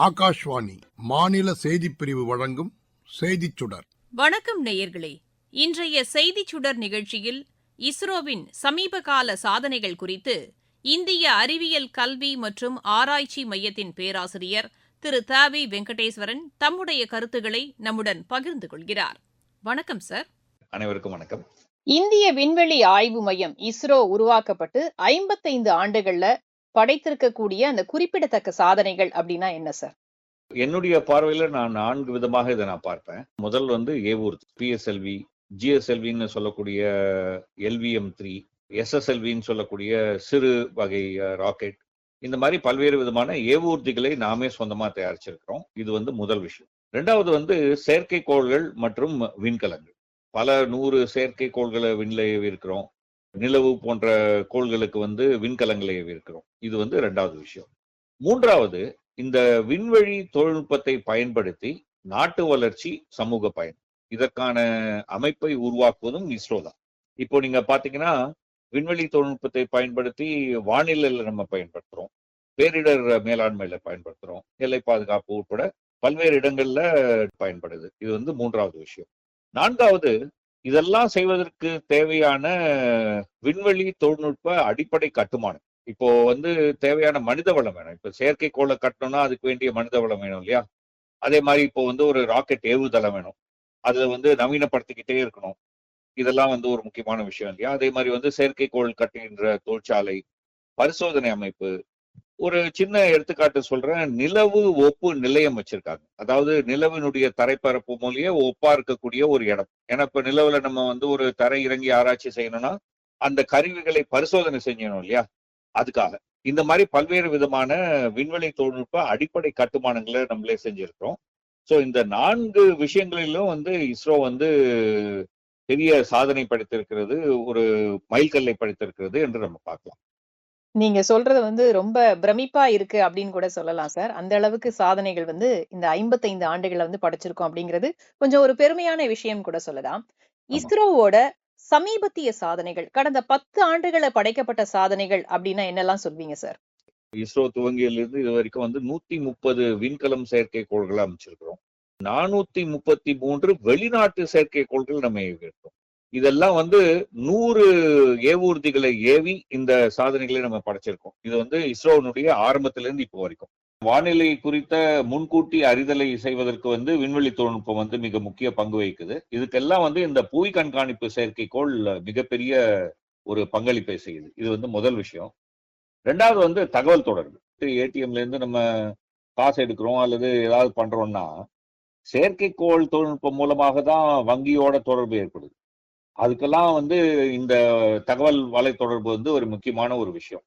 ஆகாஷ்வாணி மாநில செய்திப் பிரிவு வழங்கும் செய்திச் சுடர். வணக்கம் நேயர்களே. இன்றைய செய்திச் சுடர் நிகழ்ச்சியில் இஸ்ரோவின் சமீபகால சாதனைகள் குறித்து இந்திய அறிவியல் கல்வி மற்றும் ஆராய்ச்சி மையத்தின் பேராசிரியர் திரு தாவி வெங்கடேஸ்வரன் தம்முடைய கருத்துக்களை நம்முடன் பகிர்ந்து கொள்கிறார். வணக்கம் சார். அனைவருக்கும் வணக்கம். இந்திய விண்வெளி ஆய்வு மையம் இஸ்ரோ உருவாக்கப்பட்டு ஐம்பத்தைந்து ஆண்டுகள்ல படைத்திருக்கக்கூடிய அந்த குறிப்பிடத்தக்க சாதனைகள் அப்படின்னா என்ன சார்? என்னுடைய பார்வையில நான் நான்கு விதமாக இதை நான் பார்ப்பேன். முதல் வந்து ஏவூர் பிஎஸ்எல்வி ஜிஎஸ்எல்வின்னு சொல்லக்கூடிய எல்விஎம் த்ரீ எஸ்எஸ்எல்வின்னு சொல்லக்கூடிய சிறு வகை ராக்கெட். இந்த மாதிரி பல்வேறு விதமான ஏவூர்திகளை நாமே சொந்தமா தயாரிச்சிருக்கிறோம். இது வந்து முதல் விஷயம். ரெண்டாவது வந்து செயற்கைக்கோள்கள் மற்றும் விண்கலங்கள். பல நூறு செயற்கைக்கோள்களை விண்ணில் இருக்கிறோம் நிலவு போன்ற கோள்களுக்கு வந்து விண்கலங்களை இருக்கிறோம் இது வந்து ரெண்டாவது விஷயம். மூன்றாவது இந்த விண்வெளி தொழில்நுட்பத்தை பயன்படுத்தி நாட்டு வளர்ச்சி சமூக பயன். இதற்கான அமைப்பை உருவாக்குவதும் இஸ்ரோ தான். இப்போ நீங்க பாத்தீங்கன்னா விண்வெளி தொழில்நுட்பத்தை பயன்படுத்தி வானிலையில நம்ம பயன்படுத்துறோம். பேரிடர் மேலாண்மையில பயன்படுத்துறோம். எல்லை பாதுகாப்பு உட்பட பல்வேறு இடங்கள்ல பயன்படுது. இது வந்து மூன்றாவது விஷயம். நான்காவது இதெல்லாம் செய்வதற்கு தேவையான விண்வெளி தொழில்நுட்ப அடிப்படை கட்டுமானம். இப்போ வந்து தேவையான மனித வளம் வேணும். இப்போ செயற்கைக்கோளை கட்டணும்னா அதுக்கு வேண்டிய மனித வளம் வேணும் இல்லையா? அதே மாதிரி இப்போ வந்து ஒரு ராக்கெட் ஏவுதளம் வேணும். அதுல வந்து நவீனப்படுத்திக்கிட்டே இருக்கணும். இதெல்லாம் வந்து ஒரு முக்கியமான விஷயம் இல்லையா? அதே மாதிரி வந்து செயற்கைக்கோள் கட்டுகின்ற தொழிற்சாலை பரிசோதனை அமைப்பு ஒரு சின்ன எடுத்துக்காட்டு சொல்றேன். நிலவு ஒப்பு நிலையம் வச்சிருக்காங்க. அதாவது நிலவினுடைய தரைப்பரப்பு மூலியே ஒப்பா இருக்கக்கூடிய ஒரு இடம். ஏன்னா இப்ப நிலவுல நம்ம வந்து ஒரு தரை இறங்கி ஆராய்ச்சி செய்யணும்னா அந்த கருவிகளை பரிசோதனை செய்யணும் இல்லையா? அதுக்காக. இந்த மாதிரி பல்வேறு விதமான விண்வெளி தொழில்நுட்ப அடிப்படை கட்டுமானங்களை நம்மளே செஞ்சிருக்கிறோம். ஸோ இந்த நான்கு விஷயங்களிலும் வந்து இஸ்ரோ வந்து பெரிய சாதனை படைத்திருக்கிறது ஒரு மைல்கல்லை படைத்திருக்கிறது என்று நம்ம பார்க்கலாம். நீங்க சொல்றது வந்து ரொம்ப பிரமிப்பா இருக்கு அப்படின்னு கூட சொல்லலாம் சார். அந்த அளவுக்கு சாதனைகள் வந்து இந்த ஐம்பத்தைந்து ஆண்டுகளை வந்து படைச்சிருக்கோம் அப்படிங்கிறது கொஞ்சம் ஒரு பெருமையான விஷயம் கூட சொல்லலாம். இஸ்ரோவோட சமீபத்திய சாதனைகள் கடந்த பத்து ஆண்டுகளை படைக்கப்பட்ட சாதனைகள் அப்படின்னா என்னெல்லாம் சொல்வீங்க சார்? இஸ்ரோ துவங்கியிலிருந்து இது வரைக்கும் வந்து நூத்தி முப்பது விண்கலம் செயற்கைக்கோள்களை அமைச்சிருக்கிறோம். நானூத்தி முப்பத்தி மூன்று வெளிநாட்டு செயற்கைக்கோள்கள் நம்ம ஏவிருக்கோம் இதெல்லாம் வந்து நூறு ஏவூர்திகளை ஏவி இந்த சாதனைகளை நம்ம படைச்சிருக்கோம். இது வந்து இஸ்ரோனுடைய ஆரம்பத்திலிருந்து இப்போ வரைக்கும். வானிலை குறித்த முன்கூட்டி அறிதலை செய்வதற்கு வந்து விண்வெளி தொழில்நுட்பம் வந்து மிக முக்கிய பங்கு வகிக்குது. இதுக்கெல்லாம் வந்து இந்த புவி கண்காணிப்பு செயற்கைக்கோள் மிகப்பெரிய ஒரு பங்களிப்பை செய்யுது. இது வந்து முதல் விஷயம். ரெண்டாவது வந்து தகவல் தொடர்பு. ஏடிஎம்ல இருந்து நம்ம காசு எடுக்கிறோம் அல்லது ஏதாவது பண்றோம்னா செயற்கைக்கோள் தொழில்நுட்பம் மூலமாக தான் வங்கியோட தொடர்பு ஏற்படுது. அதுக்கெல்லாம் வந்து இந்த தகவல் வலை தொடர்பு வந்து ஒரு முக்கியமான ஒரு விஷயம்.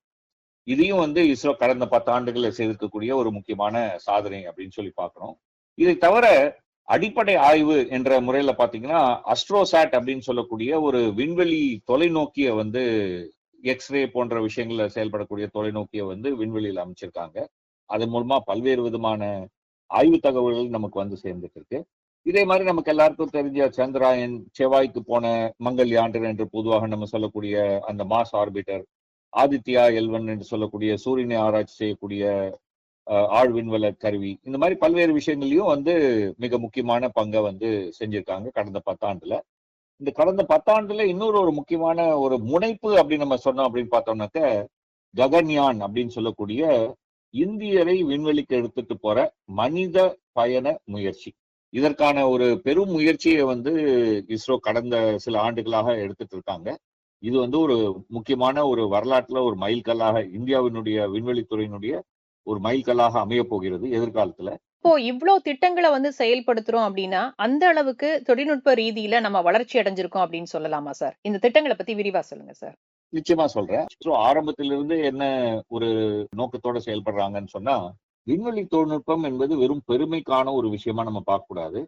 இதையும் வந்து இஸ்ரோ கடந்த பத்து ஆண்டுகளில் செய்திருக்கக்கூடிய ஒரு முக்கியமான சாதனை அப்படின்னு சொல்லி பார்க்கணும் இதை தவிர அடிப்படை ஆய்வு என்ற முறையில பாத்தீங்கன்னா அஸ்ட்ரோசாட் அப்படின்னு சொல்லக்கூடிய ஒரு விண்வெளி தொலைநோக்கிய வந்து எக்ஸ்ரே போன்ற விஷயங்கள்ல செயல்படக்கூடிய தொலைநோக்கிய வந்து விண்வெளியில் அமைச்சிருக்காங்க. அது மூலமா பல்வேறு விதமான ஆய்வு தகவல்கள் நமக்கு வந்து சேர்ந்துட்டு இருக்கு. இதே மாதிரி நமக்கு எல்லாருக்கும் தெரிஞ்ச சந்திராயன் செவ்வாய்க்கு போன மங்கள்யான் என்று பொதுவாக நம்ம சொல்லக்கூடிய அந்த மாஸ் ஆர்பிட்டர் ஆதித்யா எல்வன் என்று சொல்லக்கூடிய சூரியனை ஆராய்ச்சி செய்யக்கூடிய ஆழ் கருவி இந்த மாதிரி பல்வேறு விஷயங்களையும் வந்து மிக முக்கியமான பங்கை வந்து செஞ்சிருக்காங்க கடந்த பத்தாண்டுல. இந்த கடந்த பத்தாண்டுல இன்னொரு ஒரு முக்கியமான ஒரு முனைப்பு அப்படின்னு நம்ம சொன்னோம் அப்படின்னு பார்த்தோம்னாக்க ககன்யான் அப்படின்னு சொல்லக்கூடிய இந்தியரை விண்வெளிக்கு எடுத்துட்டு போற மனித பயண முயற்சி. இதற்கான ஒரு பெரும் முயற்சியை வந்து இஸ்ரோ கடந்த சில ஆண்டுகளாக எடுத்துட்டு இருக்காங்க. இது வந்து ஒரு முக்கியமான ஒரு வரலாற்றுல ஒரு மைல்கல்லாக இந்தியாவினுடைய விண்வெளித்துறையினுடைய ஒரு மைல்கல்லாக அமைய போகிறது எதிர்காலத்துல. இப்போ இவ்வளவு திட்டங்களை வந்து செயல்படுத்துறோம் அப்படின்னா அந்த அளவுக்கு தொழில்நுட்ப ரீதியில நம்ம வளர்ச்சி அடைஞ்சிருக்கோம் அப்படின்னு சொல்லலாமா சார்? இந்த திட்டங்களை பத்தி விரிவா சொல்லுங்க சார். நிச்சயமா சொல்றேன். ஸோ ஆரம்பத்திலிருந்து என்ன ஒரு நோக்கத்தோட செயல்படுறாங்கன்னு சொன்னா விண்வெளி தொழில்நுட்பம் என்பது வெறும் பெருமைக்கான ஒரு விஷயமா நம்ம பார்க்க கூடாது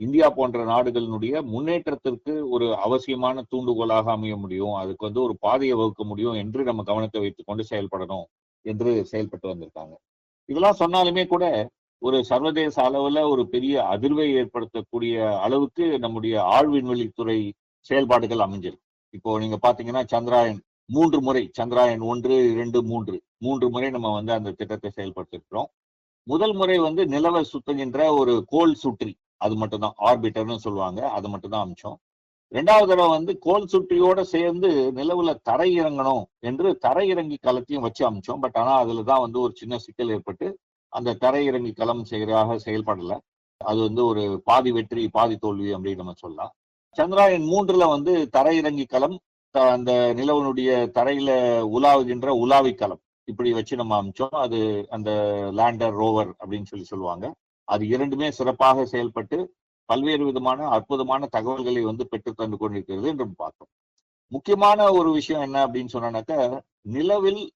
இந்தியா போன்ற நாடுகளினுடைய முன்னேற்றத்திற்கு ஒரு அவசியமான தூண்டுகோலாக அமைய முடியும். அதுக்கு வந்து ஒரு பாதையை வகுக்க முடியும் என்று நம்ம கவனத்தை வைத்துக் கொண்டு செயல்படணும் என்று செயல்பட்டு வந்திருக்காங்க. இதெல்லாம் சொன்னாலுமே கூட ஒரு சர்வதேச அளவுல ஒரு பெரிய அதிர்வை ஏற்படுத்தக்கூடிய அளவுக்கு நம்முடைய ஆழ்விண்வெளித்துறை செயல்பாடுகள் அமைஞ்சிருக்கு. இப்போ நீங்க பாத்தீங்கன்னா சந்திராயன் மூன்று முறை சந்திராயன் ஒன்று இரண்டு மூன்று மூன்று முறை நம்ம வந்து அந்த திட்டத்தை செயல்படுத்திருக்கிறோம். முதல் முறை வந்து நிலவை சுத்துகின்ற ஒரு கோல் சுற்றி அது மட்டும்தான் ஆர்பிட்டர்னு சொல்லுவாங்க அது மட்டும்தான் அமிச்சோம். ரெண்டாவது தடவை வந்து கோல் சுற்றியோட சேர்ந்து நிலவுல தரை இறங்கணும் என்று தரை இறங்கி களத்தையும் வச்சு அமிச்சோம். பட் ஆனா அதுல தான் வந்து ஒரு சின்ன சிக்கல் ஏற்பட்டு அந்த தரை இறங்கி களம் செய்கிறதாக செயல்படல. அது வந்து ஒரு பாதி வெற்றி பாதி தோல்வி அப்படின்னு நம்ம சொல்லலாம். சந்திராயன் மூன்றுல வந்து தரை இறங்கி களம் அந்த நிலவனுடைய தரையில உலாவுகின்ற உலாவி களம். இப்படி வச்சு நம்ம அமிச்சோம். அது அந்த லேண்டர் ரோவர் அப்படின்னு சொல்லி சொல்லுவாங்க. அது இரண்டுமே சிறப்பாக செயல்பட்டு பல்வேறு விதமான அற்புதமான தகவல்களை வந்து பெற்று தந்து கொண்டிருக்கிறது என்று பார்த்தோம். முக்கியமான ஒரு விஷயம் என்ன அப்படின்னு சொன்னாக்க நிலவில்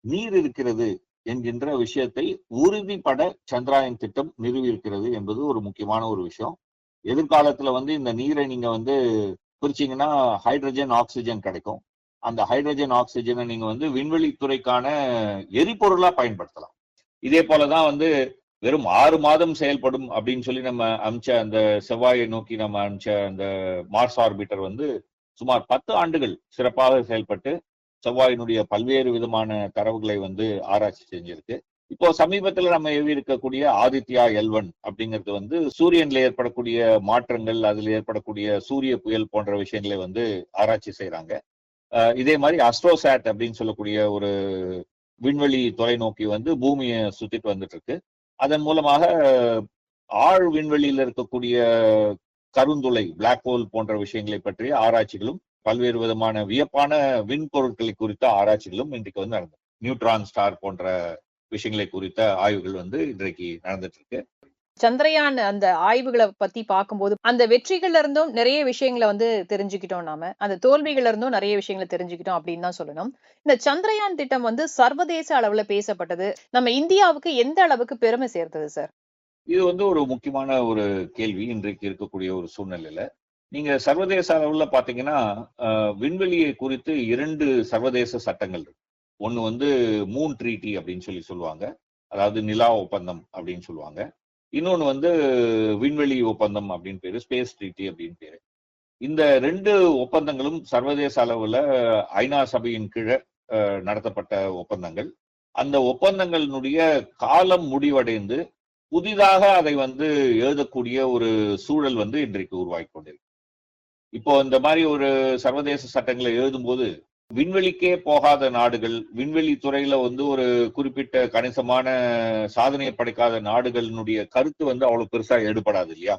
நீர் இருக்கிறது என்கின்ற விஷயத்தை உறுதிப்பட சந்திராயன் திட்டம் நிறுவியிருக்கிறது என்பது ஒரு முக்கியமான ஒரு விஷயம். எதிர்காலத்துல வந்து இந்த நீரை நீங்க வந்து பிரிச்சீங்கன்னா ஹைட்ரஜன் ஆக்சிஜன் கிடைக்கும். அந்த ஹைட்ரஜன் ஆக்சிஜனை நீங்க வந்து விண்வெளி துறைக்கான எரிபொருளா பயன்படுத்தலாம். இதே போலதான் வந்து வெறும் ஆறு மாதம் செயல்படும் அப்படின்னு சொல்லி நம்ம அமிச்ச அந்த செவ்வாயை நோக்கி நம்ம அமிச்ச அந்த மார்ஸ் ஆர்பிட்டர் வந்து சுமார் பத்து ஆண்டுகள் சிறப்பாக செயல்பட்டு செவ்வாயினுடைய பல்வேறு விதமான தரவுகளை வந்து ஆராய்ச்சி செஞ்சிருக்கு. இப்போ சமீபத்துல நம்ம ஏவி இருக்கக்கூடிய ஆதித்யா எல்வன் அப்படிங்கிறது வந்து சூரியன்ல ஏற்படக்கூடிய மாற்றங்கள் அதுல ஏற்படக்கூடிய சூரிய புயல் போன்ற விஷயங்களை வந்து ஆராய்ச்சி செய்கிறாங்க இதே மாதிரி அஸ்ட்ரோசாட் அப்படின்னு சொல்லக்கூடிய ஒரு விண்வெளி தொலைநோக்கி வந்து பூமியை சுத்திட்டு வந்துட்டு இருக்கு அதன் மூலமாக ஆழ் விண்வெளியில் இருக்கக்கூடிய கருந்துளை பிளாக் ஹோல் போன்ற விஷயங்களை பற்றிய ஆராய்ச்சிகளும் பல்வேறு விதமான வியப்பான விண்பொருட்களை குறித்த ஆராய்ச்சிகளும் இன்றைக்கு வந்து நடந்தது நியூட்ரான் ஸ்டார் போன்ற விஷயங்களை குறித்த ஆய்வுகள் வந்து இன்றைக்கு நடந்துட்டு இருக்கு சந்திரயான் அந்த ஆய்வுகளை பத்தி பார்க்கும்போது அந்த வெற்றிகள்ல இருந்தும் நிறைய விஷயங்களை வந்து தெரிஞ்சுக்கிட்டோம் நாம. அந்த தோல்விகள்ல இருந்தும் நிறைய விஷயங்களை தெரிஞ்சுக்கிட்டோம் அப்படின்னு தான் சொல்லணும். இந்த சந்திரயான் திட்டம் வந்து சர்வதேச அளவுல பேசப்பட்டது. நம்ம இந்தியாவுக்கு எந்த அளவுக்கு பெருமை சேர்த்தது சார்? இது வந்து ஒரு முக்கியமான ஒரு கேள்வி இன்றைக்கு இருக்கக்கூடிய ஒரு சூழ்நிலையில. நீங்க சர்வதேச அளவுல பாத்தீங்கன்னா விண்வெளியை குறித்து இரண்டு சர்வதேச சட்டங்கள் இருக்கு. ஒன்னு வந்து மூன் ட்ரீட்டி அப்படின்னு சொல்லி சொல்லுவாங்க. அதாவது நிலா ஒப்பந்தம் அப்படின்னு சொல்லுவாங்க. இன்னொன்னு வந்து விண்வெளி ஒப்பந்தம் அப்படின்னு பேரு ஸ்பேஸ் ட்ரீட்டி அப்படின்னு பேரு. இந்த ரெண்டு ஒப்பந்தங்களும் சர்வதேச அளவுல ஐநா சபையின் கீழே நடத்தப்பட்ட ஒப்பந்தங்கள். அந்த ஒப்பந்தங்களினுடைய காலம் முடிவடைந்து புதிதாக அதை வந்து எழுதக்கூடிய ஒரு சூழல் வந்து இன்றைக்கு உருவாகி கொண்டிருக்கு. இப்போ இந்த மாதிரி ஒரு சர்வதேச சட்டங்களை எழுதும்போது விண்வெளிக்கே போகாத நாடுகள் விண்வெளி துறையில வந்து ஒரு குறிப்பிட்ட கணிசமான சாதனையை படைக்காத நாடுகளினுடைய கருத்து வந்து அவ்வளவு பெருசா எடுபடாது இல்லையா?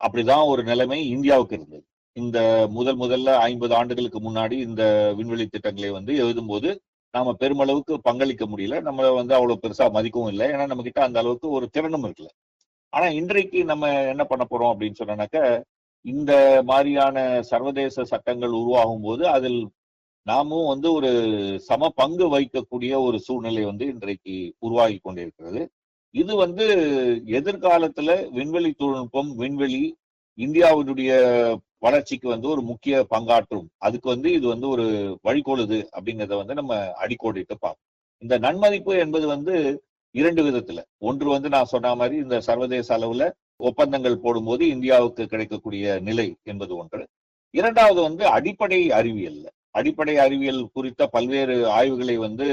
அப்படிதான் ஒரு நிலைமை இந்தியாவுக்கு இருந்தது. இந்த முதல் முதல்ல ஐம்பது ஆண்டுகளுக்கு முன்னாடி இந்த விண்வெளி திட்டங்களை வந்து எழுதும்போது நாம பெருமளவுக்கு பங்களிக்க முடியல. நம்ம வந்து அவ்வளவு பெருசா மதிக்கவும் இல்லை. ஏன்னா நம்ம கிட்ட அந்த அளவுக்கு ஒரு திறனும் இருக்குல்ல ஆனா இன்றைக்கு நம்ம என்ன பண்ண போறோம் அப்படின்னு சொன்னாக்க இந்த மாதிரியான சர்வதேச சட்டங்கள் உருவாகும் போது அதில் நாமும் வந்து ஒரு சம பங்கு வகிக்கக்கூடிய ஒரு சூழ்நிலை வந்து இன்றைக்கு உருவாகி கொண்டிருக்கிறது. இது வந்து எதிர்காலத்துல விண்வெளி தொழில்நுட்பம் விண்வெளி இந்தியாவினுடைய வளர்ச்சிக்கு வந்து ஒரு முக்கிய பங்காற்றும். அதுக்கு வந்து இது வந்து ஒரு வழிகோளுது அப்படிங்கிறத வந்து நம்ம அடிக்கோடிட்டு பார்ப்போம். இந்த நன்மதிப்பு என்பது வந்து இரண்டு விதத்துல. ஒன்று வந்து நான் சொன்ன மாதிரி இந்த சர்வதேச அளவுல ஒப்பந்தங்கள் போடும்போது இந்தியாவுக்கு கிடைக்கக்கூடிய நிலை என்பது ஒன்று. இரண்டாவது வந்து அடிப்படை அறிவியல்ல. அடிப்படை அறிவியல் குறித்த பல்வேறு ஆய்வுகளை வந்து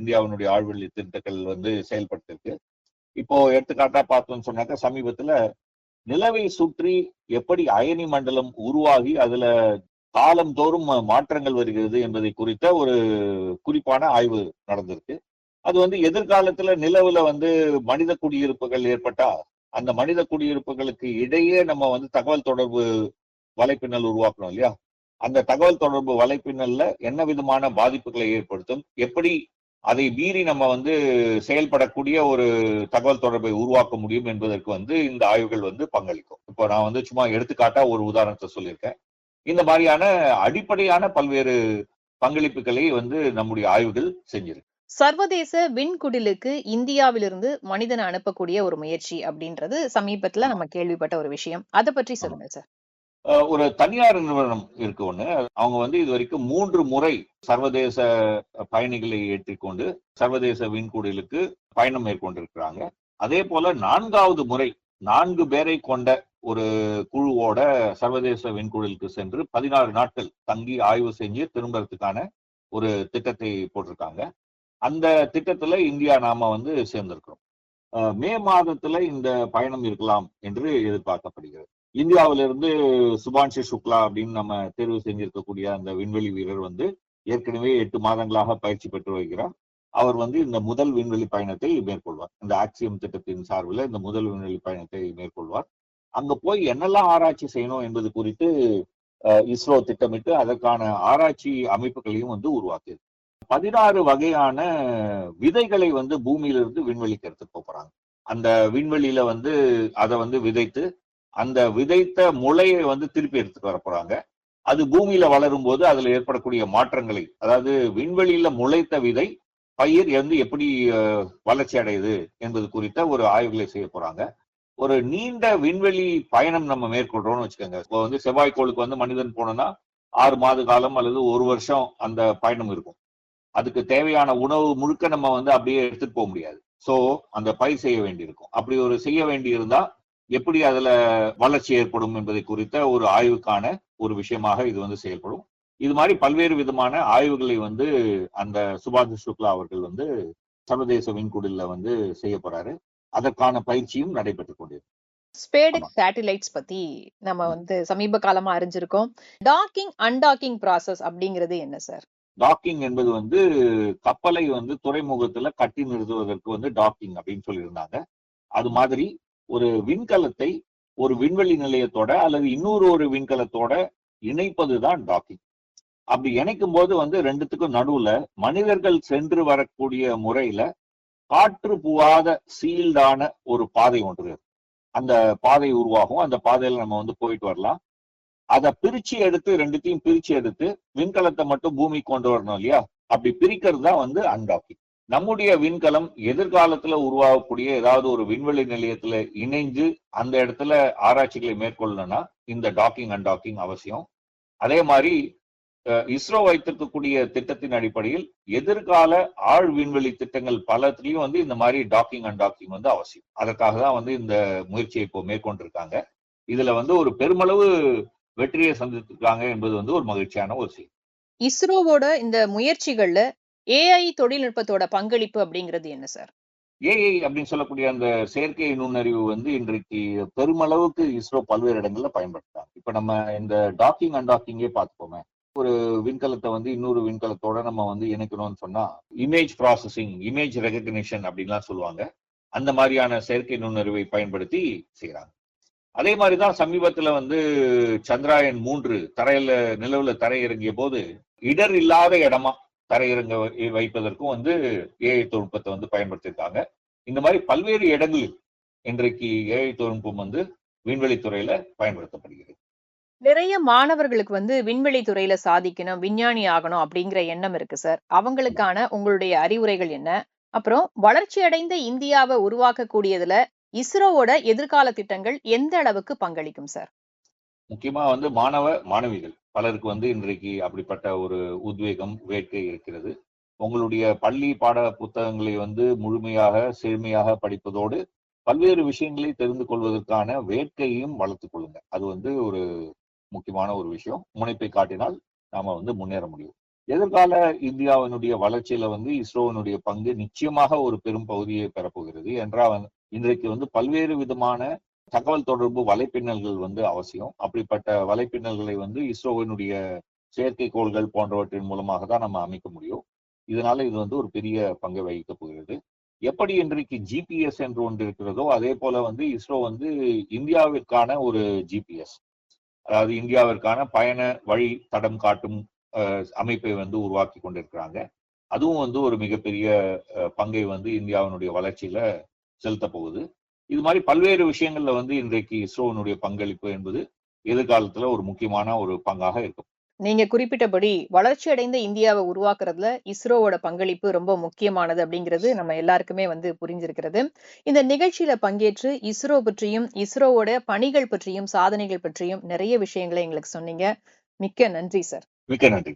இந்தியாவினுடைய ஆழ்வெளி திட்டங்கள் வந்து செயல்படுத்திருக்கு. இப்போ எடுத்துக்காட்டா பார்த்தோம்னு சொன்னாக்க சமீபத்துல நிலவை சுற்றி எப்படி அயனி மண்டலம் உருவாகி அதுல காலந்தோறும் மாற்றங்கள் வருகிறது என்பதை குறித்த ஒரு குறிப்பான ஆய்வு நடந்திருக்கு. அது வந்து எதிர்காலத்துல நிலவுல வந்து மனித குடியிருப்புகள் ஏற்பட்டா அந்த மனித குடியிருப்புகளுக்கு இடையே நம்ம வந்து தகவல் தொடர்பு வலைப்பின்னல் உருவாக்கணும் இல்லையா? அந்த தகவல் தொடர்பு வலைப்பின்னல்ல என்ன விதமான பாதிப்புகளை ஏற்படுத்தும்? எப்படி அதை மீறி நம்ம வந்து செயல்படக்கூடிய ஒரு தகவல் தொடர்பை உருவாக்க முடியும் என்பதற்கு வந்து இந்த ஆய்வுகள் வந்து பங்களிக்கும். இப்போ நான் வந்து சும்மா எடுத்துக்காட்டா ஒரு உதாரணத்தை சொல்லியிருக்கேன். இந்த மாதிரியான அடிப்படையான பல்வேறு பங்களிப்புகளை வந்து நம்முடைய ஆய்வுகள் செஞ்சிருக்கு. சர்வதேச விண்குடிலுக்கு இந்தியாவிலிருந்து மனிதனை அனுப்பக்கூடிய ஒரு முயற்சி அப்படின்றது சமீபத்துல நம்ம கேள்விப்பட்ட ஒரு விஷயம். அதை பற்றி சொல்லுங்க சார். ஒரு தனியார் நிறுவனம் இருக்கு ஒண்ணு. அவங்க வந்து இது வரைக்கும் மூன்று முறை சர்வதேச பயணிகளை ஏற்றிக்கொண்டு சர்வதேச விண்கூடலுக்கு பயணம் மேற்கொண்டிருக்கிறாங்க. அதே போல நான்காவது முறை நான்கு பேரை கொண்ட ஒரு குழுவோட சர்வதேச விண்கூடலுக்கு சென்று பதினாறு நாட்கள் தங்கி ஆய்வு செஞ்சு திரும்புறதுக்கான ஒரு திட்டத்தை போட்டிருக்காங்க. அந்த திட்டத்துல இந்தியா நாம வந்து சேர்ந்திருக்கிறோம். அஹ், மே மாதத்துல இந்த பயணம் இருக்கலாம் என்று எதிர்பார்க்கப்படுகிறது. இந்தியாவிலிருந்து சுபான்ஷி சுக்லா அப்படின்னு நம்ம தேர்வு செஞ்சிருக்கக்கூடிய அந்த விண்வெளி வீரர் வந்து ஏற்கனவே எட்டு மாதங்களாக பயிற்சி பெற்று வருகிறார். அவர் வந்து இந்த முதல் விண்வெளி பயணத்தை மேற்கொள்வார். இந்த ஆக்சியம் திட்டத்தின் சார்பில் இந்த முதல் விண்வெளி பயணத்தை மேற்கொள்வார். அங்க போய் என்னெல்லாம் ஆராய்ச்சி செய்யணும் என்பது குறித்து அஹ், இஸ்ரோ திட்டமிட்டு அதற்கான ஆராய்ச்சி அமைப்புகளையும் வந்து உருவாக்கியது பதினாறு வகையான விதைகளை வந்து பூமியிலிருந்து விண்வெளிக்கு எடுத்துட்டு போறாங்க. அந்த விண்வெளியில வந்து அதை வந்து விதைத்து அந்த விதைத்த முளையை வந்து திருப்பி எடுத்துட்டு வர போறாங்க. அது பூமியில வளரும் போது அதுல ஏற்படக்கூடிய மாற்றங்களை அதாவது விண்வெளியில முளைத்த விதை பயிர் வந்து எப்படி வளர்ச்சி அடையுது என்பது குறித்த ஒரு ஆய்வுகளை செய்ய போறாங்க. ஒரு நீண்ட விண்வெளி பயணம் நம்ம மேற்கொள்றோம்னு வச்சுக்கோங்க. இப்போ வந்து செவ்வாய்க்கோளுக்கு வந்து மனிதன் போனோம்னா ஆறு மாத காலம் அல்லது ஒரு வருஷம் அந்த பயணம் இருக்கும். அதுக்கு தேவையான உணவு முழுக்க நம்ம வந்து அப்படியே எடுத்துட்டு போக முடியாது. சோ அந்த பயிர் செய்ய வேண்டியிருக்கும். அப்படி ஒரு செய்ய வேண்டியிருந்தா எப்படி அதுல வளர்ச்சி ஏற்படும் என்பதை குறித்த ஒரு ஆய்வுக்கான ஒரு விஷயமாக இது வந்து செயல்படும். இது மாதிரி பல்வேறு விதமான ஆய்வுகளை வந்து அந்த சுபாஷ் சுக்லா அவர்கள் வந்து சர்வதேச விண்குடில வந்து செய்ய போறாரு. அதற்கான பயிற்சியும் நடைபெற்றுக் கொண்டிருக்கு. ஸ்பேடெக்ஸ் சேட்டிலைட்ஸ் பத்தி நம்ம வந்து சமீப காலமா அறிஞ்சிருக்கோம். டாக்கிங் அன்டாக்கிங் ப்ராசஸ் அப்படிங்கிறது என்ன சார் டாக்கிங் என்பது வந்து கப்பலை வந்து துறைமுகத்துல கட்டி நிறுத்துவதற்கு வந்து டாக்கிங் அப்படின்னு சொல்லியிருந்தாங்க. அது மாதிரி ஒரு விண்கலத்தை ஒரு விண்வெளி நிலையத்தோட அல்லது இன்னொரு ஒரு விண்கலத்தோட இணைப்பதுதான் டாக்கிங் அப்படி இணைக்கும் போது வந்து ரெண்டுத்துக்கும் நடுவுல மனிதர்கள் சென்று வரக்கூடிய முறையில காற்று புகாத சீல்டான ஒரு பாதை ஒன்று அந்த பாதை உருவாகும். அந்த பாதையில நம்ம வந்து போயிட்டு வரலாம். அதை பிரிச்சு எடுத்து ரெண்டுத்தையும் பிரிச்சு எடுத்து விண்கலத்தை மட்டும் பூமி கொண்டு வரணும் இல்லையா? அப்படி பிரிக்கிறது தான் வந்து அன்டாக்கிங். நம்முடைய விண்கலம் எதிர்காலத்துல உருவாகக்கூடிய ஏதாவது ஒரு விண்வெளி நிலையத்துல இணைஞ்சு அந்த இடத்துல ஆராய்ச்சிகளை மேற்கொள்ளணும்னா இந்த டாக்கிங் அன்டாக்கிங் அவசியம். அதே மாதிரி இஸ்ரோ வைத்திருக்கக்கூடிய திட்டத்தின் அடிப்படையில் எதிர்கால ஆழ் விண்வெளி திட்டங்கள் பலத்திலையும் வந்து இந்த மாதிரி டாக்கிங் அன்டாக்கிங் வந்து அவசியம். அதற்காக தான் வந்து இந்த முயற்சியை இப்போ மேற்கொண்டிருக்காங்க. இதுல வந்து ஒரு பெருமளவு வெற்றியை சந்தித்திருக்காங்க என்பது வந்து ஒரு மகிழ்ச்சியான ஒரு செய்தி. இஸ்ரோவோட இந்த முயற்சிகள்ல ஏஐ தொழில்நுட்பத்தோட பங்களிப்பு அப்படிங்கிறது என்ன சார் ஏஐ அப்படின்னு சொல்லக்கூடிய அந்த செயற்கை நுண்ணறிவு வந்து இன்றைக்கு பெருமளவுக்கு இஸ்ரோ பல்வேறு இடங்கள்ல பயன்படுத்துறாங்க. இப்ப நம்ம இந்த டாக்கிங் அன்டாக்கிங்கே பார்த்துப்போமே ஒரு விண்கலத்தை வந்து இன்னொரு விண்கலத்தோட நம்ம வந்து இணைக்கணும்னு சொன்னா இமேஜ் ப்ராசஸிங் இமேஜ் ரெகக்னிஷன் அப்படின்லாம் சொல்லுவாங்க. அந்த மாதிரியான செயற்கை நுண்ணறிவை பயன்படுத்தி செய்யறாங்க அதே மாதிரிதான் சமீபத்துல வந்து சந்திராயன் மூன்று தரையில நிலவுல தரையிறங்கிய போது இடர் இல்லாத இடமா தரையிறங்க வைப்பதற்கும் வந்து ஏஐ தொழில்நுட்பத்தை வந்து பயன்படுத்தியிருக்காங்க. இந்த மாதிரி பல்வேறு இடங்களில் இன்றைக்கு ஏஐ தொழில்நுட்பம் வந்து விண்வெளி துறையில பயன்படுத்தப்படுகிறது. நிறைய மாணவர்களுக்கு வந்து விண்வெளி துறையில சாதிக்கணும் விஞ்ஞானி ஆகணும் அப்படிங்கிற எண்ணம் இருக்கு சார். அவங்களுக்கான உங்களுடைய அறிவுரைகள் என்ன? அப்புறம் வளர்ச்சி அடைந்த இந்தியாவை உருவாக்கக்கூடியதுல இஸ்ரோவோட எதிர்கால திட்டங்கள் எந்த அளவுக்கு பங்களிக்கும் சார்? முக்கியமா வந்து மாணவ மாணவிகள். பலருக்கு வந்து இன்றைக்கு அப்படிப்பட்ட ஒரு உத்வேகம் வேட்கை இருக்கிறது. உங்களுடைய பள்ளி பாட புத்தகங்களை வந்து முழுமையாக செழுமையாக படிப்பதோடு பல்வேறு விஷயங்களை தெரிந்து கொள்வதற்கான வேட்கையையும் வளர்த்து கொள்ளுங்க. அது வந்து ஒரு முக்கியமான ஒரு விஷயம். முனைப்பை காட்டினால் நாம வந்து முன்னேற முடியும். எதிர்கால இந்தியாவினுடைய வளர்ச்சியில வந்து இஸ்ரோவினுடைய பங்கு நிச்சயமாக ஒரு பெரும் பகுதியை பெறப்போகிறது. என்றால் இன்றைக்கு வந்து பல்வேறு விதமான தகவல் தொடர்பு வலைப்பின்னல்கள் வந்து அவசியம். அப்படிப்பட்ட வலைப்பின்னல்களை வந்து இஸ்ரோவினுடைய செயற்கைக்கோள்கள் போன்றவற்றின் மூலமாக தான் நம்ம அமைக்க முடியும். இதனால இது வந்து ஒரு பெரிய பங்கை வகிக்க போகிறது. எப்படி இன்றைக்கு ஜிபிஎஸ் என்று ஒன்று இருக்கிறதோ அதே போல வந்து இஸ்ரோ வந்து இந்தியாவிற்கான ஒரு ஜிபிஎஸ் அதாவது இந்தியாவிற்கான பயண வழி தடம் காட்டும் அஹ், அமைப்பை வந்து உருவாக்கி கொண்டிருக்கிறாங்க. அதுவும் வந்து ஒரு மிகப்பெரிய அஹ், பங்கை வந்து இந்தியாவினுடைய வளர்ச்சியில செலுத்த போகுது. இது மாதிரி பல்வேறு விஷயங்கள்ல வந்து இன்றைக்கு இஸ்ரோவினுடைய பங்களிப்பு என்பது எதிர்காலத்துல ஒரு முக்கியமான ஒரு பங்காக இருக்கும். நீங்க குறிப்பிட்டபடி வளர்ச்சி அடைந்த இந்தியாவை உருவாக்குறதுல இஸ்ரோவோட பங்களிப்பு ரொம்ப முக்கியமானது அப்படிங்கிறது நம்ம எல்லாருக்குமே வந்து புரிஞ்சிருக்கிறது. இந்த நிகழ்ச்சியில பங்கேற்று இஸ்ரோ பற்றியும் இஸ்ரோவோட பணிகள் பற்றியும் சாதனைகள் பற்றியும் நிறைய விஷயங்களை எங்களுக்கு சொன்னீங்க. மிக்க நன்றி சார். மிக்க நன்றி